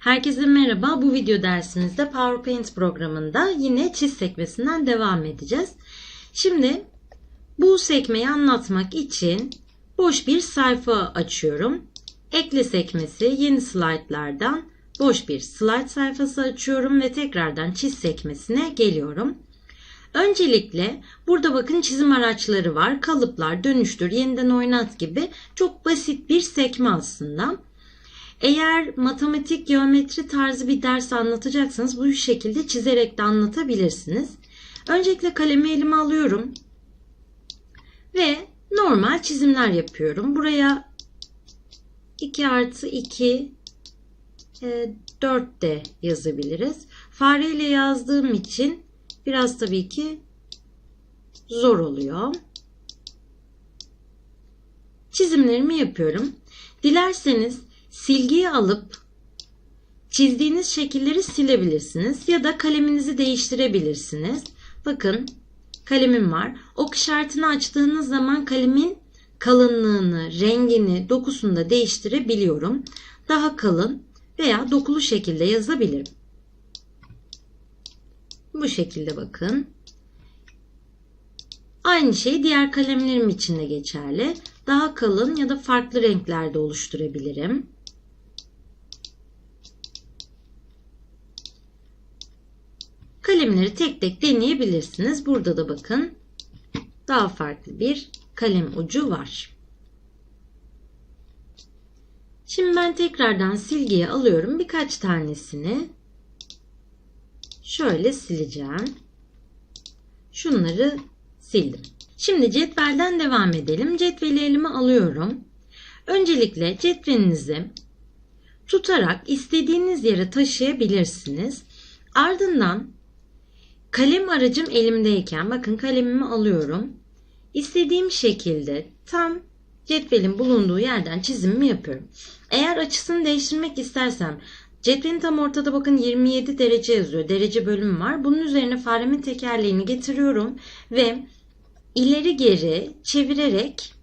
Herkese merhaba. Bu video dersimizde PowerPoint programında yine çiz sekmesinden devam edeceğiz. Şimdi bu sekmeyi anlatmak için boş bir sayfa açıyorum. Ekle sekmesi yeni slaytlardan boş bir slayt sayfası açıyorum ve tekrardan çiz sekmesine geliyorum. Öncelikle burada bakın çizim araçları var. Kalıplar, dönüştür, yeniden oynat gibi çok basit bir sekme aslında. Eğer matematik, geometri tarzı bir ders anlatacaksanız bu şekilde çizerek de anlatabilirsiniz. Öncelikle kalemi elime alıyorum. Ve normal çizimler yapıyorum. Buraya 2 artı 2 4 de yazabiliriz. Fareyle yazdığım için biraz tabii ki zor oluyor. Çizimlerimi yapıyorum. Dilerseniz silgiyi alıp çizdiğiniz şekilleri silebilirsiniz ya da kaleminizi değiştirebilirsiniz. Bakın kalemim var. Ok işaretini açtığınız zaman kalemin kalınlığını, rengini, dokusunu da değiştirebiliyorum. Daha kalın veya dokulu şekilde yazabilirim. Bu şekilde bakın. Aynı şey diğer kalemlerim için de geçerli. Daha kalın ya da farklı renklerde oluşturabilirim. Kalemleri tek tek deneyebilirsiniz. Burada da bakın daha farklı bir kalem ucu var. Şimdi ben tekrardan silgiye alıyorum birkaç tanesini. Şöyle sileceğim. Şunları sildim. Şimdi cetvelden devam edelim. Cetveli elime alıyorum. Öncelikle cetvelinizi tutarak istediğiniz yere taşıyabilirsiniz. Ardından kalem aracım elimdeyken bakın kalemimi alıyorum. İstediğim şekilde tam cetvelin bulunduğu yerden çizimimi yapıyorum. Eğer açısını değiştirmek istersem cetvelin tam ortada bakın 27 derece yazıyor. Derece bölümü var. Bunun üzerine faremin tekerleğini getiriyorum ve ileri geri çevirerek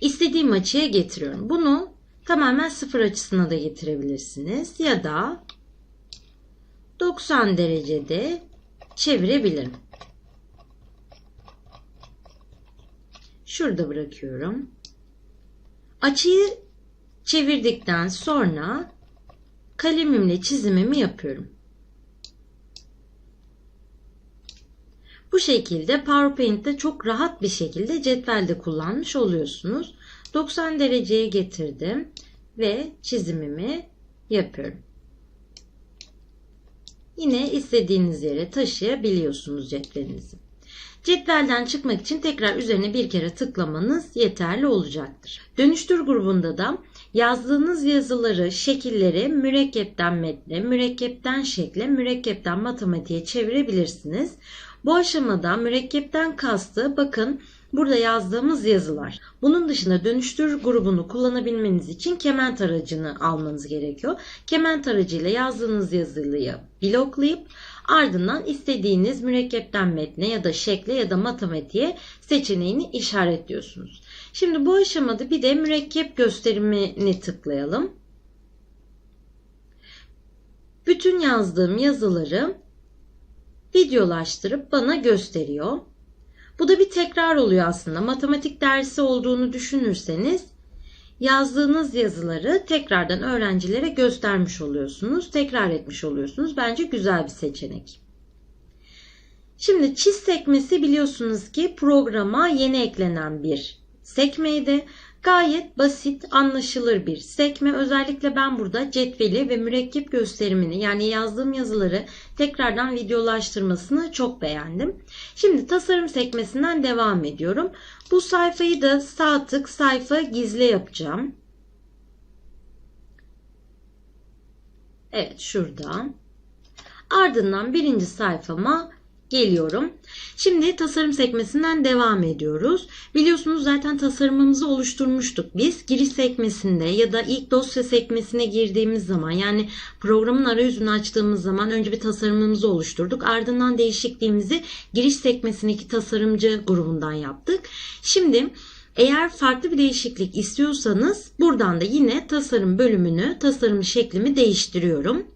istediğim açıya getiriyorum. Bunu tamamen sıfır açısına da getirebilirsiniz ya da 90 derecede çevirebilirim. Şurada bırakıyorum. Açıyı çevirdikten sonra kalemimle çizimimi yapıyorum. Bu şekilde PowerPoint'te çok rahat bir şekilde cetvelde kullanmış oluyorsunuz. 90 dereceye getirdim ve çizimimi yapıyorum. Yine istediğiniz yere taşıyabiliyorsunuz cetvelinizi. Cetvelden çıkmak için tekrar üzerine bir kere tıklamanız yeterli olacaktır. Dönüştür grubunda da yazdığınız yazıları, şekilleri mürekkepten metne, mürekkepten şekle, mürekkepten matematiğe çevirebilirsiniz. Bu aşamada mürekkepten kastı bakın burada yazdığımız yazılar. Bunun dışında dönüştür grubunu kullanabilmeniz için kement aracını almanız gerekiyor. Kement aracıyla yazdığınız yazıyı bloklayıp ardından istediğiniz mürekkepten metne ya da şekle ya da matematiğe seçeneğini işaretliyorsunuz. Şimdi bu aşamada bir de mürekkep gösterimini tıklayalım. Bütün yazdığım yazıları videolaştırıp bana gösteriyor. Bu da bir tekrar oluyor aslında. Matematik dersi olduğunu düşünürseniz yazdığınız yazıları tekrardan öğrencilere göstermiş oluyorsunuz. Tekrar etmiş oluyorsunuz. Bence güzel bir seçenek. Şimdi çiz sekmesi biliyorsunuz ki programa yeni eklenen bir sekmeydi. Gayet basit, anlaşılır bir sekme. Özellikle ben burada cetveli ve mürekkep gösterimini yani yazdığım yazıları tekrardan videolaştırmasını çok beğendim. Şimdi tasarım sekmesinden devam ediyorum. Bu sayfayı da sağ tık sayfa gizle yapacağım. Evet şurada. Ardından birinci sayfama geliyorum. Şimdi tasarım sekmesinden devam ediyoruz. Biliyorsunuz zaten tasarımımızı oluşturmuştuk biz. Giriş sekmesinde ya da ilk dosya sekmesine girdiğimiz zaman yani programın arayüzünü açtığımız zaman önce bir tasarımımızı oluşturduk. Ardından değişikliğimizi giriş sekmesindeki tasarımcı grubundan yaptık. Şimdi Eğer farklı bir değişiklik istiyorsanız buradan da yine tasarım bölümünü, tasarım şeklimi değiştiriyorum.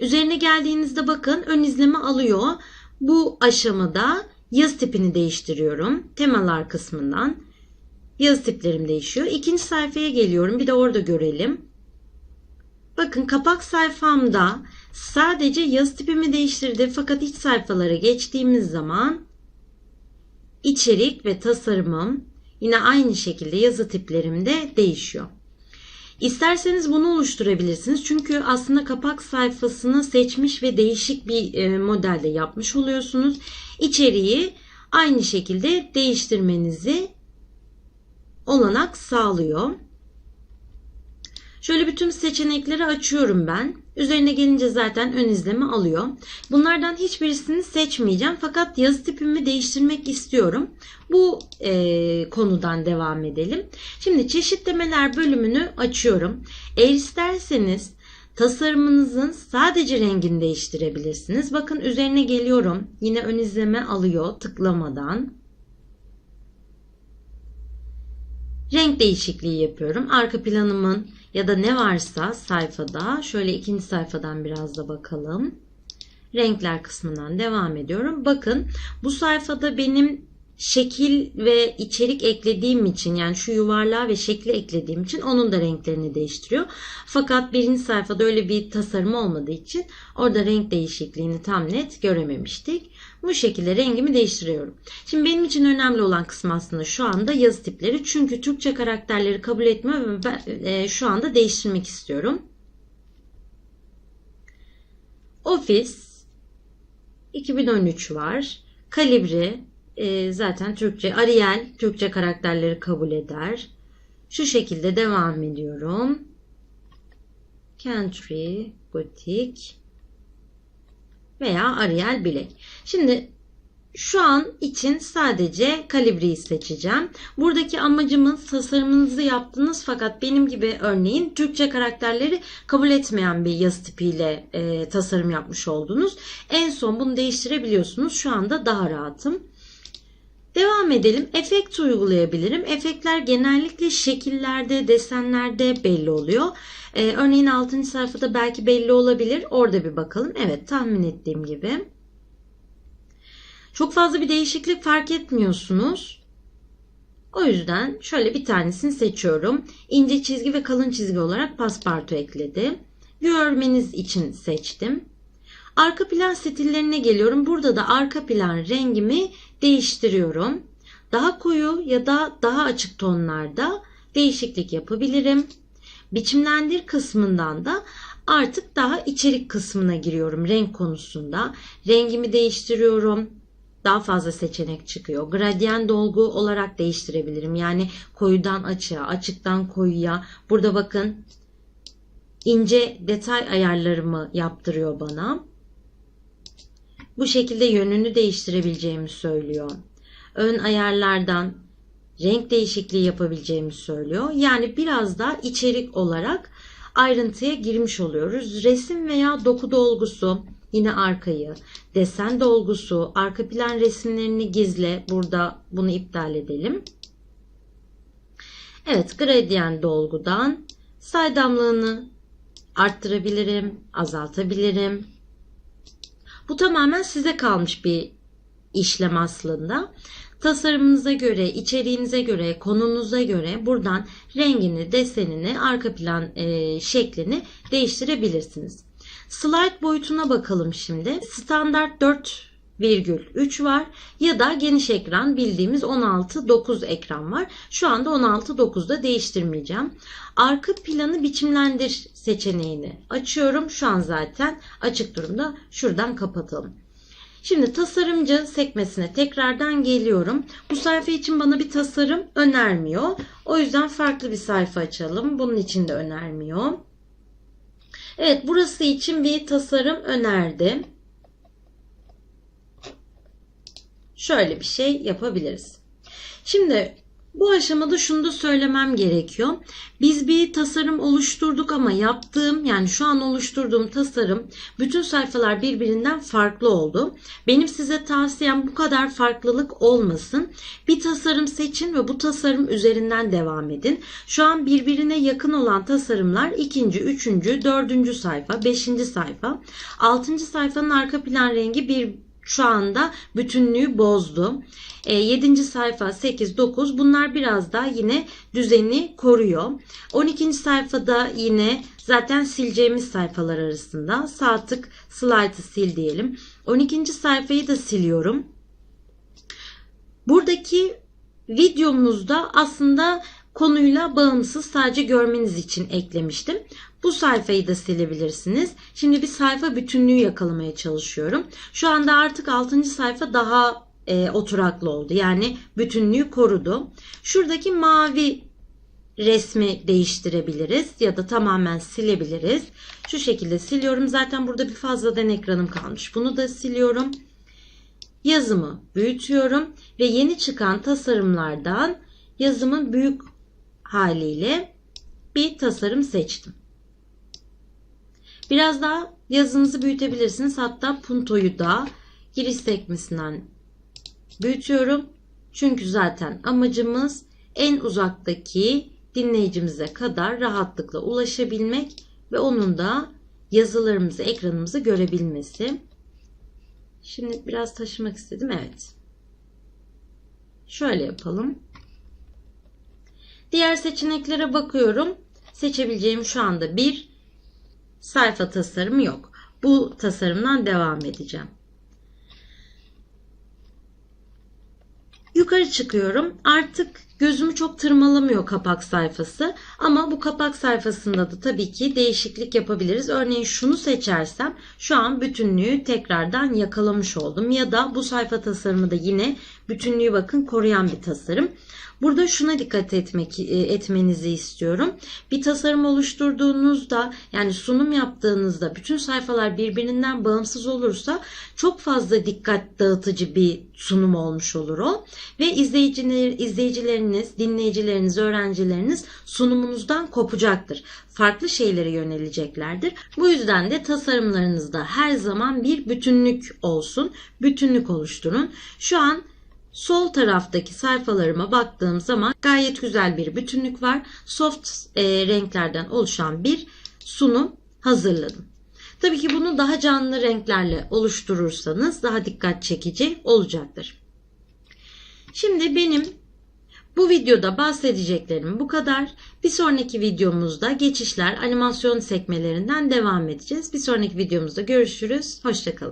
Üzerine geldiğinizde bakın ön izleme alıyor. Bu aşamada yazı tipini değiştiriyorum. Temalar kısmından. Yazı tiplerim değişiyor. İkinci sayfaya geliyorum. Bir de orada görelim. Bakın kapak sayfamda sadece yazı tipimi değiştirdi. Fakat iç sayfalara geçtiğimiz zaman içerik ve tasarımım yine aynı şekilde yazı tiplerim de değişiyor. İsterseniz bunu oluşturabilirsiniz. Çünkü aslında kapak sayfasını seçmiş ve değişik bir e, modelde yapmış oluyorsunuz. İçeriği aynı şekilde değiştirmenizi olanak sağlıyor. Şöyle bütün seçenekleri açıyorum ben. Üzerine gelince zaten ön izleme alıyor. Bunlardan hiçbirisini seçmeyeceğim. Fakat yazı tipimi değiştirmek istiyorum. Bu e, konudan devam edelim. Şimdi çeşitlemeler bölümünü açıyorum. Eğer isterseniz tasarımınızın sadece rengini değiştirebilirsiniz. Bakın üzerine geliyorum. Yine ön izleme alıyor tıklamadan. Renk değişikliği yapıyorum. Arka planımın ya da ne varsa sayfada şöyle ikinci sayfadan biraz da bakalım. Renkler kısmından devam ediyorum. Bakın bu sayfada benim şekil ve içerik eklediğim için yani şu yuvarlağı ve şekli eklediğim için onun da renklerini değiştiriyor. Fakat birinci sayfada öyle bir tasarım olmadığı için orada renk değişikliğini tam net görememiştik. Bu şekilde rengimi değiştiriyorum. Şimdi benim için önemli olan kısım aslında şu anda yazı tipleri. Çünkü Türkçe karakterleri kabul etmiyor ve ben e, şu anda değiştirmek istiyorum. Office 2013 var. Kalibri e, zaten Türkçe. Arial Türkçe karakterleri kabul eder. Şu şekilde devam ediyorum. Country, Gothic veya Arial bilek. Şimdi şu an için sadece kalibreyi seçeceğim. Buradaki amacımız tasarımınızı yaptınız fakat benim gibi örneğin Türkçe karakterleri kabul etmeyen bir yazı tipiyle e, tasarım yapmış oldunuz. En son bunu değiştirebiliyorsunuz. Şu anda daha rahatım. Devam edelim. Efekt uygulayabilirim. Efektler genellikle şekillerde, desenlerde belli oluyor. Ee, örneğin 6. sayfada belki belli olabilir. Orada bir bakalım. Evet tahmin ettiğim gibi. Çok fazla bir değişiklik fark etmiyorsunuz. O yüzden şöyle bir tanesini seçiyorum. İnce çizgi ve kalın çizgi olarak paspartu ekledi. Görmeniz için seçtim. Arka plan stillerine geliyorum. Burada da arka plan rengimi değiştiriyorum. Daha koyu ya da daha açık tonlarda değişiklik yapabilirim. Biçimlendir kısmından da artık daha içerik kısmına giriyorum renk konusunda. Rengimi değiştiriyorum. Daha fazla seçenek çıkıyor. Gradyen dolgu olarak değiştirebilirim. Yani koyudan açığa, açıktan koyuya. Burada bakın ince detay ayarlarımı yaptırıyor bana. Bu şekilde yönünü değiştirebileceğimi söylüyor. Ön ayarlardan renk değişikliği yapabileceğimi söylüyor. Yani biraz daha içerik olarak ayrıntıya girmiş oluyoruz. Resim veya doku dolgusu yine arkayı, desen dolgusu, arka plan resimlerini gizle. Burada bunu iptal edelim. Evet, gradient dolgudan saydamlığını arttırabilirim, azaltabilirim. Bu tamamen size kalmış bir işlem aslında. Tasarımınıza göre, içeriğinize göre, konunuza göre buradan rengini, desenini, arka plan e, şeklini değiştirebilirsiniz. Slide boyutuna bakalım şimdi. Standart 4 3 var ya da geniş ekran bildiğimiz 16-9 ekran var. Şu anda 16-9'da değiştirmeyeceğim. Arka planı biçimlendir seçeneğini açıyorum. Şu an zaten açık durumda. Şuradan kapatalım. Şimdi tasarımcı sekmesine tekrardan geliyorum. Bu sayfa için bana bir tasarım önermiyor. O yüzden farklı bir sayfa açalım. Bunun için de önermiyor. Evet burası için bir tasarım önerdi. Şöyle bir şey yapabiliriz. Şimdi Bu aşamada şunu da söylemem gerekiyor. Biz bir tasarım oluşturduk ama yaptığım yani şu an oluşturduğum tasarım bütün sayfalar birbirinden farklı oldu. Benim size tavsiyem bu kadar farklılık olmasın. Bir tasarım seçin ve bu tasarım üzerinden devam edin. Şu an birbirine yakın olan tasarımlar ikinci, üçüncü, dördüncü sayfa, beşinci sayfa. Altıncı sayfanın arka plan rengi bir şu anda bütünlüğü bozdu. E, 7. sayfa 8, 9 bunlar biraz daha yine düzeni koruyor. 12. sayfada yine zaten sileceğimiz sayfalar arasında sağ tık slide'ı sil diyelim. 12. sayfayı da siliyorum. Buradaki videomuzda aslında konuyla bağımsız sadece görmeniz için eklemiştim. Bu sayfayı da silebilirsiniz. Şimdi bir sayfa bütünlüğü yakalamaya çalışıyorum. Şu anda artık 6. sayfa daha e, oturaklı oldu. Yani bütünlüğü korudu. Şuradaki mavi resmi değiştirebiliriz ya da tamamen silebiliriz. Şu şekilde siliyorum. Zaten burada bir fazladan ekranım kalmış. Bunu da siliyorum. Yazımı büyütüyorum ve yeni çıkan tasarımlardan yazımın büyük haliyle bir tasarım seçtim. Biraz daha yazınızı büyütebilirsiniz. Hatta puntoyu da giriş sekmesinden büyütüyorum. Çünkü zaten amacımız en uzaktaki dinleyicimize kadar rahatlıkla ulaşabilmek ve onun da yazılarımızı, ekranımızı görebilmesi. Şimdi biraz taşımak istedim. Evet. Şöyle yapalım. Diğer seçeneklere bakıyorum. Seçebileceğim şu anda bir sayfa tasarımı yok. Bu tasarımdan devam edeceğim. Yukarı çıkıyorum. Artık gözümü çok tırmalamıyor kapak sayfası. Ama bu kapak sayfasında da tabii ki değişiklik yapabiliriz. Örneğin şunu seçersem şu an bütünlüğü tekrardan yakalamış oldum. Ya da bu sayfa tasarımı da yine bütünlüğü bakın koruyan bir tasarım. Burada şuna dikkat etmek e, etmenizi istiyorum. Bir tasarım oluşturduğunuzda yani sunum yaptığınızda bütün sayfalar birbirinden bağımsız olursa çok fazla dikkat dağıtıcı bir sunum olmuş olur o ve izleyiciler izleyicileriniz, dinleyicileriniz, öğrencileriniz sunumunuzdan kopacaktır. Farklı şeylere yöneleceklerdir. Bu yüzden de tasarımlarınızda her zaman bir bütünlük olsun. Bütünlük oluşturun. Şu an Sol taraftaki sayfalarıma baktığım zaman gayet güzel bir bütünlük var. Soft e, renklerden oluşan bir sunum hazırladım. Tabii ki bunu daha canlı renklerle oluşturursanız daha dikkat çekici olacaktır. Şimdi benim bu videoda bahsedeceklerim bu kadar. Bir sonraki videomuzda geçişler, animasyon sekmelerinden devam edeceğiz. Bir sonraki videomuzda görüşürüz. Hoşçakalın.